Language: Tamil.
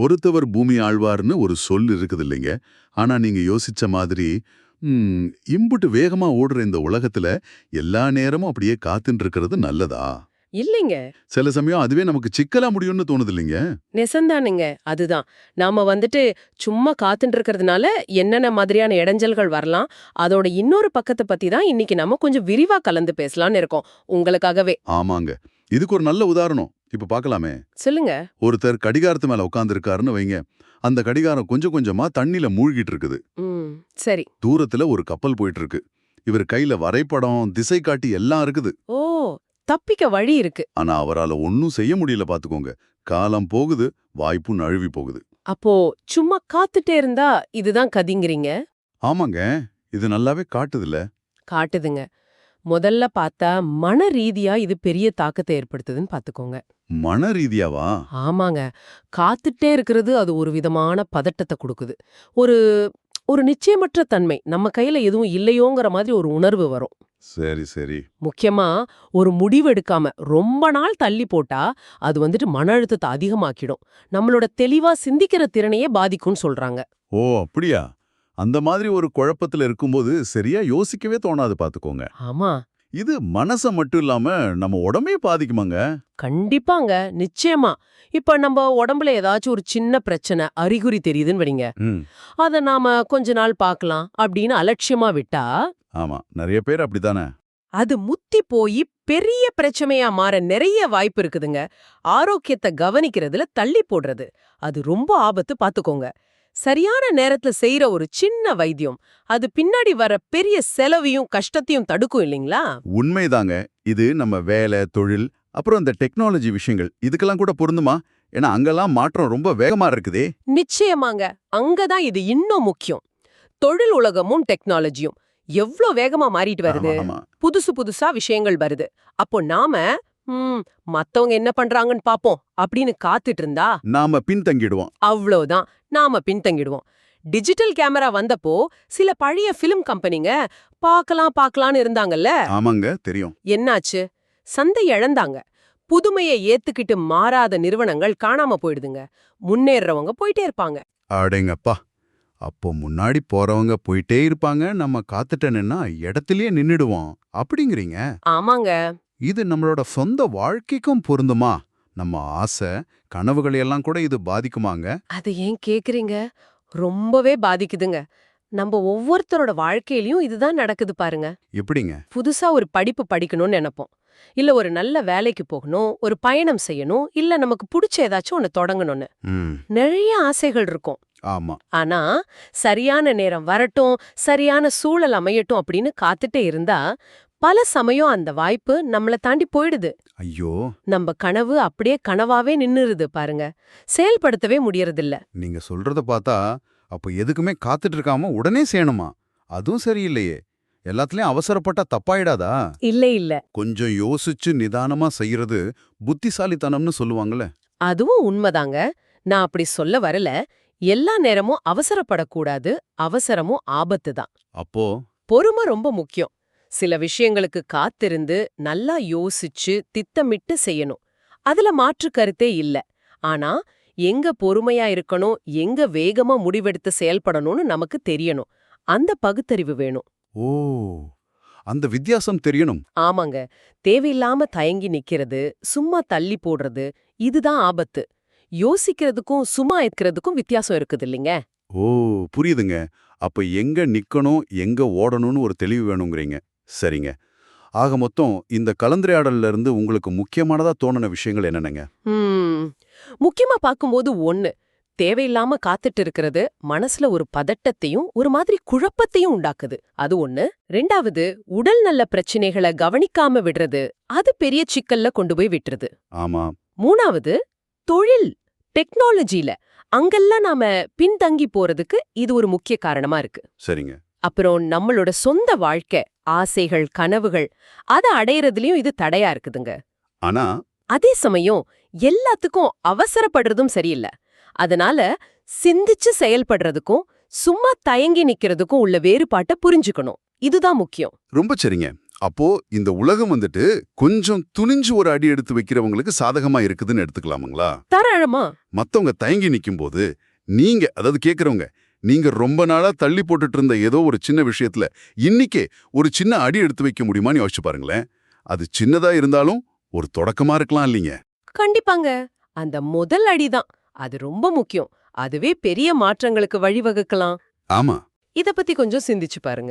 பொறுத்தவர் பூமி ஆழ்வார்னு ஒரு சொல் இருக்குது இல்லைங்க ஆனா நீங்க யோசிச்ச மாதிரி இம்புட்டு வேகமா ஓடுற இந்த உலகத்துல எல்லா நேரமும் அப்படியே காத்துட்டு இருக்கிறது நல்லதா? இல்லைங்க. சில சமயம் அதுவே நமக்கு சிக்கலா முடியும்னு தோணுது இல்லைங்க நெசந்தானுங்க. அதுதான். நாம வந்துட்டு சும்மா காத்துட்டு இருக்கிறதுனால என்னென்ன மாதிரியான இடைஞ்சல்கள் வரலாம் அதோட இன்னொரு பக்கத்தை பத்தி தான் இன்னைக்கு நம்ம கொஞ்சம் விரிவா கலந்து பேசலாம்னு இருக்கோம். உங்களுக்காகவே. ஆமாங்க. இதுக்கு ஒரு நல்ல உதாரணம். இப்ப பார்க்கலாமே சொல்லுங்க. ஒருத்தர் கடிகாரத்து மேல உட்கார்ந்திருக்காருன்னு வைங்க. அந்த கடிகாரம் கொஞ்சம் கொஞ்சமா தண்ணில மூழ்கிட்டு இருக்குது சரி. தூரத்துல ஒரு கப்பல் போயிட்டு இருக்கு இவர் கையில வரைபடம் திசை காட்டி எல்லாம் இருக்குது. ஓ தப்பிக்க வழி இருக்கு. ஆனா அவரால ஒன்னும் செய்ய முடியல பாத்துக்கோங்க. காலம் போகுது வாய்ப்பும் நழுவி போகுது. அப்போ சும்மா காத்துட்டே இருந்தா இதுதான் கதிங்கிறீங்க? ஆமாங்க. இது நல்லாவே காட்டுதுல்ல. காட்டுதுங்க. முதல்ல பார்த்தா மன ரீதியா இது பெரிய தாக்கத்தை ஏற்படுத்துதுன்னு பாத்துக்கோங்க மன ரீதியாவா? ஆமாங்க. காத்துட்டே இருக்கிறது அது ஒரு விதமான பதட்டத்தை கொடுக்குது. ஒரு ஒரு நிச்சயமற்ற தன்மை. நம்ம கையில எதுவும் இல்லையோங்கிற மாதிரி ஒரு உணர்வு வரும். சரி சரி. முக்கியமா ஒரு முடிவு எடுக்காம ரொம்ப நாள் தள்ளி போட்டா அது வந்துட்டு மன அழுத்தத்தை அதிகமாக்கிடும். நம்மளோட தெளிவா சிந்திக்கிற திறனையே பாதிக்கும்னு சொல்றாங்க. ஓ அப்படியா? அந்த மாதிரி ஒரு குழப்பத்துல இருக்கும்போது சரியா யோசிக்கவே தோணாது பாத்துக்கோங்க. ஆமா. இது மனச மட்டும் இல்லாம நம்ம உடம்பே பாதிக்குமாங்க. கண்டிப்பாங்க. நிச்சயமா. இப்ப நம்ம உடம்புல ஏதாச்சும் ஒரு சின்ன பிரச்சனை அறிகுறி தெரியுதுன்னு வைங்க. ம். அத நாம கொஞ்ச நாள் பார்க்கலாம் அப்படின்னு அலட்சியமா விட்டா ஆமா. நிறைய பேர் அப்படித்தானே? அது முத்தி போய் பெரிய பிரச்சனையா மாற நிறைய வாய்ப்பு இருக்குதுங்க. ஆரோக்கியத்தை கவனிக்கிறதுல தள்ளி போடுறது. அது ரொம்ப ஆபத்து பாத்துக்கோங்க. சரியான நேரத்துல செய்யற ஒரு சின்ன வைத்தியம். அது பின்னாடி வர பெரிய செலவையும் கஷ்டத்தையும் தடுக்கும் இல்லைங்களா? உண்மைதாங்க. இது நம்ம வேலை தொழில் அப்புறம் இந்த டெக்னாலஜி விஷயங்கள். இதுக்கெல்லாம் கூட பொருந்துமா? ஏன்னா அங்கெல்லாம் மாற்றம் ரொம்ப வேகமா இருக்குதே. நிச்சயமாங்க. அங்கதான் இது இன்னும் முக்கியம். தொழில் உலகமும் டெக்னாலஜியும். எவ்ளோ வேகமா மாறிட்டு வருது. புதுசு புதுசா விஷயங்கள் வருது. அப்போ நாம ம் மத்தவங்க என்ன பண்றாங்கன்னு பாப்போம் அப்படின்னு காத்துட்டு இருந்தா நாம பின்தங்கிடுவோம். அவ்வளோதான் நாம பின்தங்கிடுவோம். டிஜிட்டல் கேமரா வந்தப்போ சில பழைய ஃபிலிம் கம்பெனிங்க பார்க்கலாம் பார்க்கலான்னு இருந்தாங்கல்ல? ஆமாங்க தெரியும். என்னாச்சு? சந்தை இழந்தாங்க. புதுமையை ஏத்துக்கிட்டு மாறாத நிறுவனங்கள் காணாம போயிடுதுங்க. முன்னேறவங்க போயிட்டே இருப்பாங்க. அடேங்கப்பா அப்போ முன்னாடி போறவங்க போயிட்டே இருப்பாங்க நம்ம காத்துட்டேன்னா இடத்துலயே நின்னுடுவோம். அப்படிங்கிறீங்க? ஆமாங்க. இது நம்மளோட சொந்த வாழ்க்கைக்கும் பொருந்துமா? நம்ம ஆசை கனவுகளை எல்லாம் கூட இது பாதிக்குமாங்க? அது ஏன் கேக்குறீங்க? ரொம்பவே பாதிக்குதுங்க. நம்ம ஒவ்வொருத்தரோட வாழ்க்கையிலயும் இதுதான் நடக்குது பாருங்க. எப்படிங்க? புதுசா ஒரு படிப்பு படிக்கணும்னு நினைப்போம். இல்ல ஒரு நல்ல வேலைக்கு போகணும் ஒரு பயணம் செய்யணும் இல்ல நமக்கு பிடிச்ச ஏதாச்சும் ஒன்னு தொடங்கணும்னு. நிறைய ஆசைகள் இருக்கும். ஆமா. ஆனா சரியான நேரம் வரட்டும் சரியான சூழல் அமையட்டும் அப்படின்னு காத்துட்டே இருந்தா பல சமயம் அந்த வாய்ப்பு நம்மள தாண்டி போயிடுது. ஐயோ. நம்ம கனவு அப்படியே கனவாவே நின்னுருது பாருங்க. செயல்படுத்தவே முடியறதில்ல. நீங்க சொல்றத பார்த்தா அப்போ எதுக்குமே காத்துட்டு இருக்காம உடனே செய்யணுமா? அதுவும் சரியில்லையே. எல்லாத்துலயும் அவசரப்பட்டா தப்பாயிடாதா? இல்ல இல்ல. கொஞ்சம் யோசிச்சு நிதானமா செய்யறது புத்திசாலித்தனம்னு சொல்லுவாங்கல்ல. அதுவும் உண்மைதாங்க. நான் அப்படி சொல்ல வரல. எல்லா நேரமும் அவசரப்படக்கூடாது. அவசரமும் ஆபத்து தான் அப்போ? பொறுமை ரொம்ப முக்கியம். சில விஷயங்களுக்கு காத்திருந்து நல்லா யோசிச்சு திட்டமிட்டு செய்யணும். அதுல மாற்று கருத்தே இல்ல. ஆனா எங்க பொறுமையா இருக்கணும் எங்க வேகமா முடிவெடுத்து செயல்படணும்னு நமக்கு தெரியணும். அந்த பகுத்தறிவு வேணும். ஓ அந்த வித்தியாசம் தெரியணும். ஆமாங்க. தேவையில்லாம தயங்கி நிக்கிறது சும்மா தள்ளி போடுறது இதுதான் ஆபத்து. யோசிக்கிறதுக்கும் சும்மா இருக்கிறதுக்கும் வித்தியாசம் இருக்குது இல்லைங்க? ஓ புரியுதுங்க. அப்ப எங்க நிக்கணும் எங்க ஓடணும்னு ஒரு தெளிவு வேணுங்கிறீங்க. சரிங்க. ஆக மொத்தம் இந்த கலந்துரையாடல்ல இருந்து உங்களுக்கு முக்கியமானதா தோணுன விஷயங்கள் என்னென்னங்க? முக்கியமா பார்க்கும்போது ஒண்ணு தேவையில்லாம காத்துட்டு இருக்கிறது மனசுல ஒரு பதட்டத்தையும் ஒரு மாதிரி குழப்பத்தையும் உண்டாக்குது. அது ஒண்ணு. ரெண்டாவது உடல் நல பிரச்சனைகளை கவனிக்காம விடுறது அது பெரிய சிக்கல்ல கொண்டு போய் விட்டுருது. ஆமா. மூணாவது தொழில் டெக்னாலஜில அங்கெல்லாம் நாம பின்தங்கி போறதுக்கு இது ஒரு முக்கிய காரணமா இருக்கு. சரிங்க. அப்புறம் நம்மளோட சொந்த வாழ்க்கை ஆசைகள் கனவுகள் அதை அடையறதுலயும் இது தடையா இருக்குதுங்க. ஆனா அதே சமயம் எல்லாத்துக்கும் அவசரப்படுறதும் சரியில்லை. அதனால சிந்திச்சு செயல்படுறதுக்கும் சும்மா தயங்கி நிக்கிறதுக்கும் உள்ள வேறுபாட்டை புரிஞ்சுக்கணும். இதுதான் முக்கியம். ரொம்ப சரிங்க. அப்போ இந்த உலகம் வந்துட்டு கொஞ்சம் துணிஞ்சு ஒரு அடி எடுத்து வைக்கிறவங்களுக்கு சாதகமா இருக்குதுன்னு எடுத்துக்கலாமுங்களா? தாராளமா. மத்தவங்க தயங்கி நிக்கும்போது நீங்க அதாவது கேக்குறவங்க நீங்க ரொம்ப நாளா தள்ளி போட்டுட்டு இருந்த ஏதோ ஒரு சின்ன விஷயத்துல இன்னிக்கே ஒரு சின்ன அடி எடுத்து வைக்க முடியுமான்னு யோசிச்சு பாருங்களேன். அது சின்னதா இருந்தாலும் ஒரு தொடக்கமா இருக்கலாம் இல்லைங்க. கண்டிப்பாங்க. அந்த முதல் அடிதான். அது ரொம்ப முக்கியம். அதுவே பெரிய மாற்றங்களுக்கு வழிவகுக்கலாம். ஆமா. இத பத்தி கொஞ்சம் சிந்திச்சு பாருங்க.